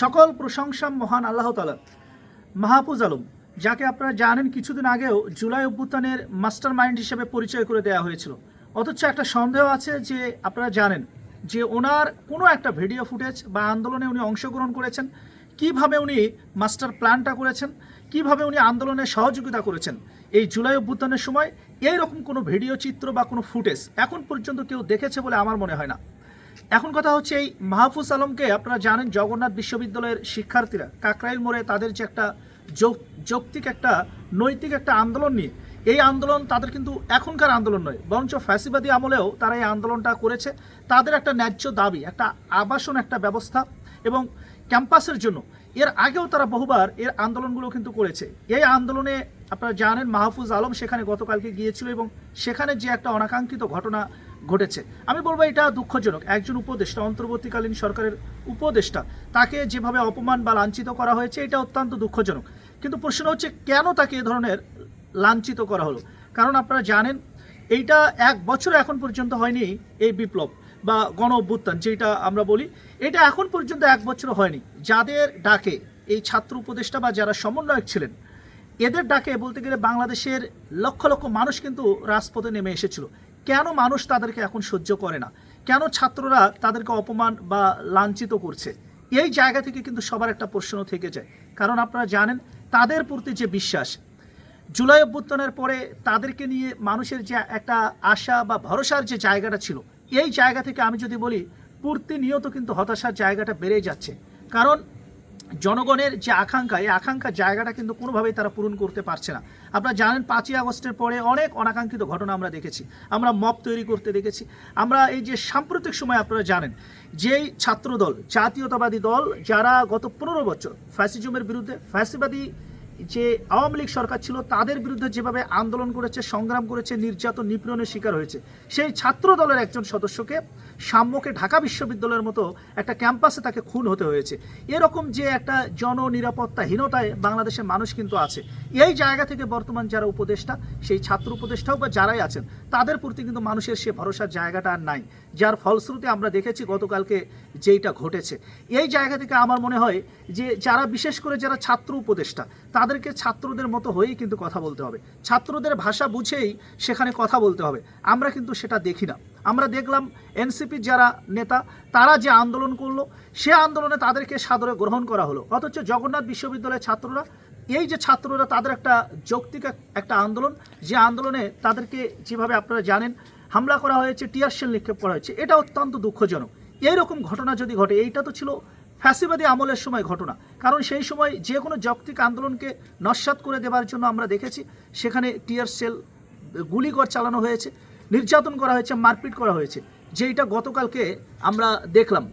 সকল প্রশংসা মহান আল্লাহ তালা মাহফুজ আলম, যাকে আপনারা জানেন কিছুদিন আগেও জুলাই অভ্যুত্থানের মাস্টার মাইন্ড হিসেবে পরিচয় করে দেওয়া হয়েছিল। অথচ একটা সন্দেহ আছে যে আপনারা জানেন যে ওনার কোনো একটা ভিডিও ফুটেজ বা আন্দোলনে উনি অংশগ্রহণ করেছেন, কীভাবে উনি মাস্টার প্ল্যানটা করেছেন, কীভাবে উনি আন্দোলনে সহযোগিতা করেছেন, এই জুলাই অভ্যুত্থানের সময় এইরকম কোনো ভিডিও চিত্র বা কোনো ফুটেজ এখন পর্যন্ত কেউ দেখেছে বলে আমার মনে হয় না। এখন কথা হচ্ছে এই মাহফুজ আলমকে আপনারা জানেন জগন্নাথ বিশ্ববিদ্যালয়ের শিক্ষার্থীরা কাকরাইল মোড়ে তাদের যে একটা যৌক্তিক একটা নৈতিক একটা আন্দোলন নিয়ে, এই আন্দোলন তাদের কিন্তু এখনকার আন্দোলন নয়, বরঞ্চ ফ্যাসিবাদী আমলেও তারা এই আন্দোলনটা করেছে। তাদের একটা ন্যায্য দাবি, একটা আবাসন, একটা ব্যবস্থা এবং ক্যাম্পাসের জন্য। এর আগেও তারা বহুবার এর আন্দোলনগুলো কিন্তু করেছে। এই আন্দোলনে আপনারা জানেন মাহফুজ আলম সেখানে গতকালকে গিয়েছিল এবং সেখানে যে একটা অনাকাঙ্ক্ষিত ঘটনা ঘটেছে। আমি বলব এটা দুঃখজনক। একজন উপদেষ্টা, অন্তর্বর্তীকালীন সরকারের উপদেষ্টা, তাকে যেভাবে অপমান বা লাঞ্ছিত করা হয়েছে, এটা অত্যন্ত দুঃখজনক। কিন্তু প্রশ্ন হচ্ছে, কেন তাকে এ ধরনের লাঞ্ছিত করা হলো? কারণ আপনারা জানেন, এইটা এক বছর এখন পর্যন্ত হয়নি এই বিপ্লব বা গণ অভ্যুত্থান যেটা আমরা বলি। এটা এখন পর্যন্ত এক বছর হয়নি। যাদের ডাকে এই ছাত্র উপদেষ্টা বা যারা সমন্বয়ক ছিলেন এদের ডাকে বলতে গেলে বাংলাদেশের লক্ষ লক্ষ মানুষ কিন্তু রাজপথে নেমে এসেছিল। কেন মানুষ তাদেরকে এখন সহ্য করে না? কেন ছাত্ররা তাদেরকে অপমান বা লাঞ্ছিত করছে? এই জায়গা থেকে কিন্তু সবার একটা প্রশ্ন থেকে যায়। কারণ আপনারা জানেন, তাদের প্রতি যে বিশ্বাস, জুলাই অভ্যুত্থানের পরে তাদেরকে নিয়ে মানুষের যে একটা আশা বা ভরসার যে জায়গাটা ছিল, এই জায়গা থেকে আমি যদি বলি, প্রতিনিয়ত কিন্তু হতাশার জায়গাটা বেড়ে যাচ্ছে। কারণ জনগণের যে আকাঙ্ক্ষা, এই আকাঙ্ক্ষার জায়গাটা কিন্তু কোনোভাবেই তারা পূরণ করতে পারছে না। আপনারা জানেন, পাঁচই আগস্টের পরে অনেক অনাকাঙ্ক্ষিত ঘটনা আমরা দেখেছি। আমরা মপ তৈরি করতে দেখেছি। আমরা এই যে সাম্প্রতিক সময় আপনারা জানেন, যেই ছাত্রদল, জাতীয়তাবাদী দল, যারা গত পনেরো বছর ফ্যাসিজমের বিরুদ্ধে, ফ্যাসিবাদী যে আওয়ামী লীগ সরকার ছিল, তাদের বিরুদ্ধে যেভাবে আন্দোলন করেছে, সংগ্রাম করেছে, নির্যাতন, নিপীড়নের শিকার হয়েছে, সেই ছাত্র দলের একজন সদস্যকে সাম্যকে ঢাকা বিশ্ববিদ্যালয়ের মতো একটা ক্যাম্পাসে তাকে খুন হতে হয়েছে। এরকম যে একটা জননিরাপত্তাহীনতায় বাংলাদেশের মানুষ কিন্তু আছে। এই জায়গা থেকে বর্তমান যারা উপদেষ্টা, সেই ছাত্র উপদেষ্টা হোক বা যারাই আছেন, তাদের প্রতি কিন্তু মানুষের সে ভরসার জায়গাটা আর নাই। যার ফলশ্রুতি আমরা দেখেছি গতকালকে যেইটা ঘটেছে। এই জায়গা থেকে আমার মনে হয় যে, যারা বিশেষ করে যারা ছাত্র উপদেষ্টা তাদেরকে ছাত্রদের মতো হয়েই কিন্তু কথা বলতে হবে। ছাত্রদের ভাষা বুঝেই সেখানে কথা বলতে হবে। আমরা কিন্তু সেটা দেখি না। আমরা দেখলাম এনসিপির যারা নেতা, তারা যে আন্দোলন করল, সে আন্দোলনে তাদেরকে সাদরে গ্রহণ করা হলো। অথচ জগন্নাথ বিশ্ববিদ্যালয়ের ছাত্ররা, এই যে ছাত্ররা তাদের একটা যৌক্তিক একটা আন্দোলন, যে আন্দোলনে তাদেরকে যেভাবে আপনারা জানেন, হামলা করা হয়েছে, টিয়ার শেল নিক্ষেপ করা হয়েছে, এটা অত্যন্ত দুঃখজনক। এইরকম ঘটনা যদি ঘটে, এইটা তো ছিল ফ্যাসিবাদী আমলের সময় ঘটনা। কারণ সেই সময় যে কোনো যৌক্তিক আন্দোলনকে নস্বাত করে দেওয়ার জন্য আমরা দেখেছি, সেখানে টিয়ার সেল গুলিকর চালানো হয়েছে, নির্যাতন করা হয়েছে, মারপিট করা হয়েছে। যেইটা গতকালকে আমরা দেখলাম।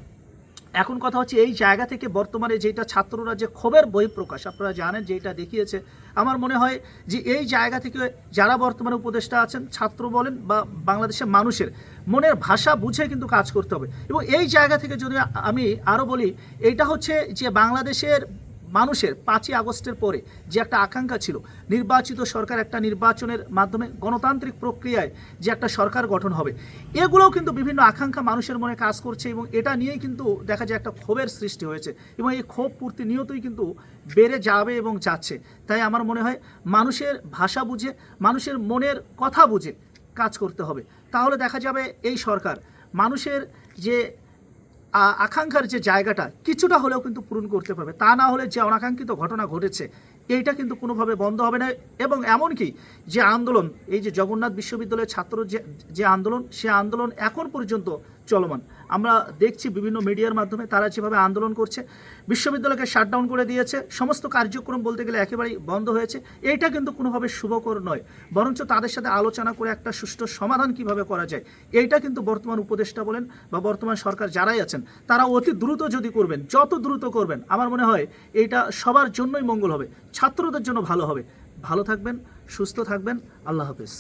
এখন কথা হচ্ছে এই জায়গা থেকে বর্তমানে যেটা ছাত্ররা যে ক্ষোভের বই প্রকাশ আপনারা জানেন যেটা দেখিয়েছে। আমার মনে হয় যে এই জায়গা থেকে যারা বর্তমানে উপদেষ্টা আছেন, ছাত্র বলেন বা বাংলাদেশের মানুষের, মনের ভাষা বুঝে কিন্তু কাজ করতে হবে। এবং এই জায়গা থেকে যদি আমি আরও বলি, এটা হচ্ছে যে বাংলাদেশের মানুষের পাঁচই আগস্টের পরে যে একটা আকাঙ্ক্ষা ছিল, নির্বাচিত সরকার একটা নির্বাচনের মাধ্যমে গণতান্ত্রিক প্রক্রিয়ায় যে একটা সরকার গঠন হবে, এগুলোও কিন্তু বিভিন্ন আকাঙ্ক্ষা মানুষের মনে কাজ করছে এবং এটা নিয়েই কিন্তু দেখা যায় একটা ক্ষোভের সৃষ্টি হয়েছে এবং এই ক্ষোভ প্রতিনিয়তই কিন্তু বেড়ে যাবে এবং যাচ্ছে। তাই আমার মনে হয় মানুষের ভাষা বুঝে, মানুষের মনের কথা বুঝে কাজ করতে হবে। তাহলে দেখা যাবে এই সরকার মানুষের যে আকাঙ্ক্ষার যে জায়গাটা কিছুটা হলেও কিন্তু পূরণ করতে পারবে। তা না হলে যে অনাকাঙ্ক্ষিত ঘটনা ঘটেছে, এইটা কিন্তু কোনোভাবে বন্ধ হবে না এবং এমনকি যে আন্দোলন, এই যে জগন্নাথ বিশ্ববিদ্যালয়ের ছাত্র যে যে আন্দোলন, সে আন্দোলন এখন পর্যন্ত চলমান। আমরা দেখছি বিভিন্ন মিডিয়ার মাধ্যমে তারা যেভাবে আন্দোলন করছে, বিশ্ববিদ্যালয়কে শাটডাউন করে দিয়েছে, সমস্ত কার্যক্রম বলতে গেলে একেবারেই বন্ধ হয়েছে, এইটা কিন্তু কোনোভাবে শুভকর নয়। বরঞ্চ তাদের সাথে আলোচনা করে একটা সুষ্ঠু সমাধান কীভাবে করা যায়, এইটা কিন্তু বর্তমান উপদেষ্টা বলেন বা বর্তমান সরকার যারাই আছেন, তারা অতি দ্রুত যদি করবেন, যত দ্রুত করবেন, আমার মনে হয় এইটা সবার জন্যই মঙ্গল হবে, ছাত্রদের জন্য ভালো হবে। ভালো থাকবেন, সুস্থ থাকবেন, আল্লাহ হাফেজ।